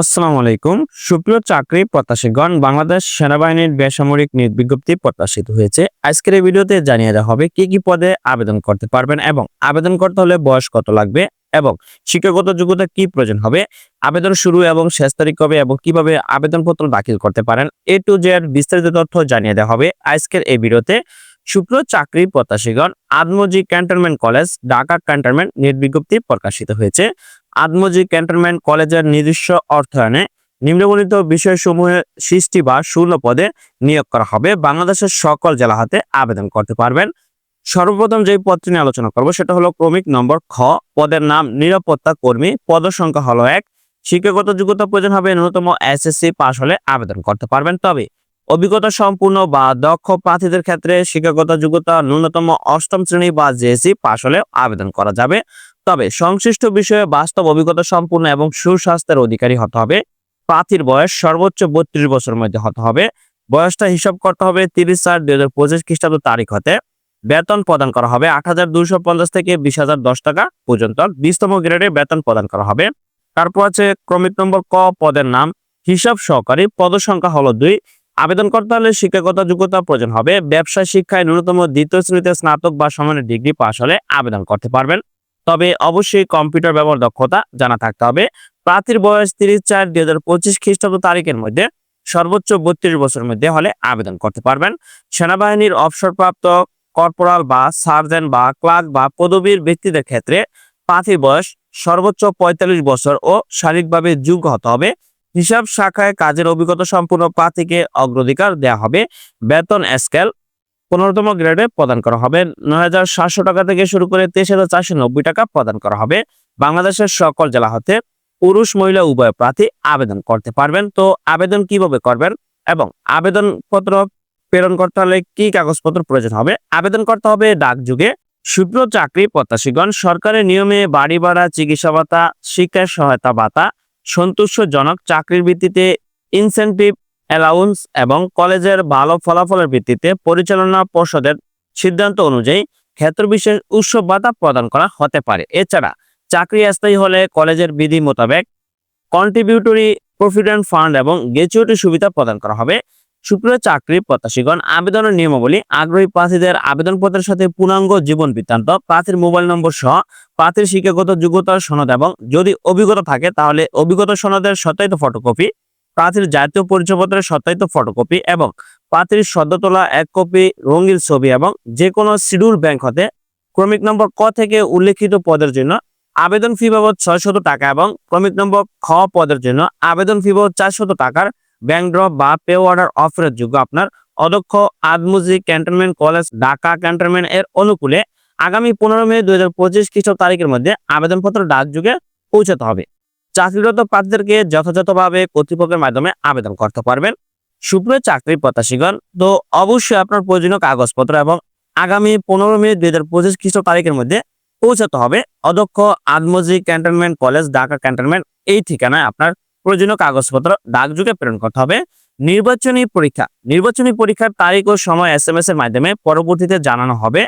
আসসালামু আলাইকুম। সুপ্রিয় চাকরি প্রত্যাশীগণ, বাংলাদেশ সেনাবাহিনীর বেসামরিক নিয়োগ বিজ্ঞপ্তি প্রত্যাশিত হয়েছে। আজকের এই ভিডিওতে জানিয়ে দেওয়া হবে কি কি পদে আবেদন করতে পারবেন এবং আবেদন করতে হলে বয়স কত লাগবে এবং শিক্ষাগত যোগ্যতা কি প্রয়োজন হবে, আবেদন শুরু এবং শেষ তারিখ কবে এবং কীভাবে আবেদনপত্র দাখিল করতে পারেন এ টু জেড বিস্তারিত তথ্য জানিয়ে দেওয়া হবে আজকের এই ভিডিওতে। সুপ্রিয় চাকরি প্রত্যাশীগণ, Adamjee cantonment college, Dhaka cantonment নিয়োগ বিজ্ঞপ্তি প্রকাশিত হয়েছে। আদমজি ক্যান্টনমেন্ট কলেজের নিজস্ব অর্থায়নে নিম্নবর্ণিত বিষয়সমূহে সৃষ্টি বা শূন্য পদে নিয়োগ করা হবে। বাংলাদেশের সকল জেলা হাতে আবেদন করতে পারবেন। সর্বপ্রথম যে পদটি নিয়ে আলোচনা করব সেটা হলো ক্রমিক নম্বর খ। পদের নাম নিরাপত্তা কর্মী। পদ সংখ্যা হলো এক। শিক্ষাগত যোগ্যতা প্রয়োজন হবে ন্যূনতম এসএসসি পাশ হলে আবেদন করতে পারবেন। তবে অভিজ্ঞতা সম্পূর্ণ বা দক্ষ প্রার্থীদের ক্ষেত্রে শিক্ষাগত যোগ্যতা ন্যূনতম অষ্টম শ্রেণি বা জেএসসি পাশ হলে আবেদন করা যাবে। তবে সংশ্লিষ্ট বিষয়ে বাস্তব অভিজ্ঞতা সম্পূর্ণ এবং সুস্বাস্থ্যের অধিকারী হতে হবে। প্রার্থীর বয়স সর্বোচ্চ বত্রিশ বছরের মধ্যে হতে হবে। বয়সটা হিসাব করতে হবে তিরিশ চার দুই হাজার পঁচিশ খ্রিস্টাব্দ তারিখ হতে। বেতন প্রদান করা হবে আট হাজার দুইশো পঞ্চাশ থেকে বিশ হাজার দশ টাকা পর্যন্ত। বিশতম গ্রেডে বেতন প্রদান করা হবে। তারপর আছে ক্রমিক নম্বর ক পদের নাম। হিসাব সহকারী পদ সংখ্যা হলো দুই। আবেদন করতে হলে শিক্ষাগত যোগ্যতা প্রয়োজন হবে। ব্যবসা শিক্ষায় ন্যূনতম দ্বিতীয় শ্রেণীতে স্নাতক বা সমানের ডিগ্রি পাশ হলে আবেদন করতে পারবেন। তবে অবশ্যই কম্পিউটার ব্যবহার দক্ষতা জানা থাকতে হবে। প্রার্থীর বয়স তিরিশ চার দুই হাজার পঁচিশ খ্রিস্টাব্দ তারিখের মধ্যে সর্বোচ্চ বত্রিশ বছরের মধ্যে হলে আবেদন করতে পারবেন। সেনাবাহিনীর অবসরপ্রাপ্ত কর্পোরাল বা সার্জেন্ট বা ক্লার্ক বা পদবীর ব্যক্তিদের ক্ষেত্রে প্রার্থীর বয়স সর্বোচ্চ পঁয়তাল্লিশ বছর ও শারীরিকভাবে যোগ্য হতে হবে। হিসাব শাখায় কাজের অভিজ্ঞতা সম্পূর্ণ প্রার্থীকে অগ্রাধিকার দেওয়া হবে। বেতন স্কেল পনেরোতম গ্রেডে প্রদান করা হবে। নয় হাজার সাতশো টাকা থেকে শুরু করে তেইশ হাজার চারশো নব্বই টাকা প্রদান করা হবে। বাংলাদেশের সকল জেলা হতে পুরুষ, মহিলা, উভয় প্রার্থী আবেদন করতে পারবেন। তো আবেদন কীভাবে করবেন এবং আবেদনপত্র প্রেরণ করতে হলে কি কাগজপত্র প্রয়োজন হবে? আবেদন করতে হবে ডাক যুগে। শুভ্র চাকরি প্রত্যাশীগণ, সরকারের নিয়মে বাড়ি ভাড়া, চিকিৎসা ভাতা শিক্ষা সহায়তা ভাতা, সন্তুষ্টজনক চাকরির ভিত্তিতে ইনসেনটিভ অ্যালাউন্স এবং কলেজের ভালো ফলাফলের ভিত্তিতে পরিচালনা পর্ষদের সিদ্ধান্ত অনুযায়ী ক্ষেত্রবিশেষ উৎসব ভাতা প্রদান করা হতে পারে। এছাড়া চাকরি স্থায়ী হলে কলেজের বিধি মোতাবেক কন্ট্রিবিউটরি প্রভিডেন্ট ফান্ড এবং গ্র্যাচুইটি সুবিধা প্রদান করা হবে। সুপ্রিয় চাকরি প্রত্যাশীগণ, আবেদনের নিয়মাবলী আগ্রহী প্রার্থীদের আবেদনপত্রের সাথে পূর্ণাঙ্গ জীবন বৃত্তান্ত, প্রার্থীর মোবাইল নম্বর সহ প্রার্থীর শিক্ষাগত যোগ্যতার সনদ এবং যদি অভিজ্ঞতা থাকে তাহলে অভিজ্ঞতা সনদের সত্যায়িত ফটোকপি প্রার্থীর জাতীয় পরিচয়পত্রের সত্যায়িত ফটোকপি এবং প্রার্থীর সদ্য তোলা এক কপি রঙিন ছবি এবং যে কোনো শিডিউল ব্যাংক হতে ক্রমিক নম্বর ক থেকে উল্লেখিত পদের জন্য আবেদন ফি বাবদ ছয়শত টাকা এবং ক্রমিক নম্বর খ পদের জন্য আবেদন ফি বাবদ চারশত টাকার ব্যাংক ড্রপ বা পে অর্ডার অফারের যোগ্য আপনার অধ্যক্ষ Adamjee cantonment college Dhaka cantonment এর অনুকূলে আগামী পনেরো মে দুই হাজার পঁচিশ খ্রিস্ট তারিখের মধ্যে আবেদনপত্র ডাক যুগে পৌঁছাতে হবে। চাকরিরত প্রার্থীদেরকে যথাযথভাবে কর্তৃপক্ষের মাধ্যমে আবেদন করতে পারবেন। সুপ্রিয় চাকরি প্রত্যাশীগণ, তো অবশ্যই আপনার প্রয়োজনীয় কাগজপত্র এবং আগামী পনেরো মে দুই হাজার পঁচিশ খ্রিস্ট তারিখের মধ্যে পৌঁছাতে হবে। অধ্যক্ষ Adamjee cantonment college, Dhaka cantonment, এই ঠিকানায় আপনার প্রয়োজনীয় কাগজপত্র ডাকযোগে প্রেরণ করতে হবে। নির্বাচনী পরীক্ষা, নির্বাচনী পরীক্ষার তারিখ ও সময় এস এম এস এর মাধ্যমে পরবর্তীতে জানানো হবে।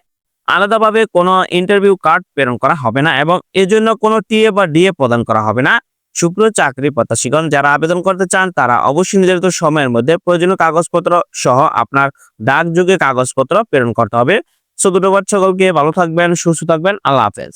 আলাদাভাবে কোনো ইন্টারভিউ কার্ড প্রেরণ করা হবে না এবং এজন্য কোনো টিএ বা ডিএ প্রদান করা হবে না। সুপ্রিয় চাকরি প্রত্যাশীগণ যারা আবেদন করতে চান, তারা অবশ্যই নির্ধারিত সময়ের মধ্যে প্রয়োজনীয় কাগজপত্র সহ আপনার ডাকযোগে কাগজপত্র প্রেরণ করতে হবে। সো সকলকে। ভালো থাকবেন, সুস্থ থাকবেন। আল্লাহ হাফেজ।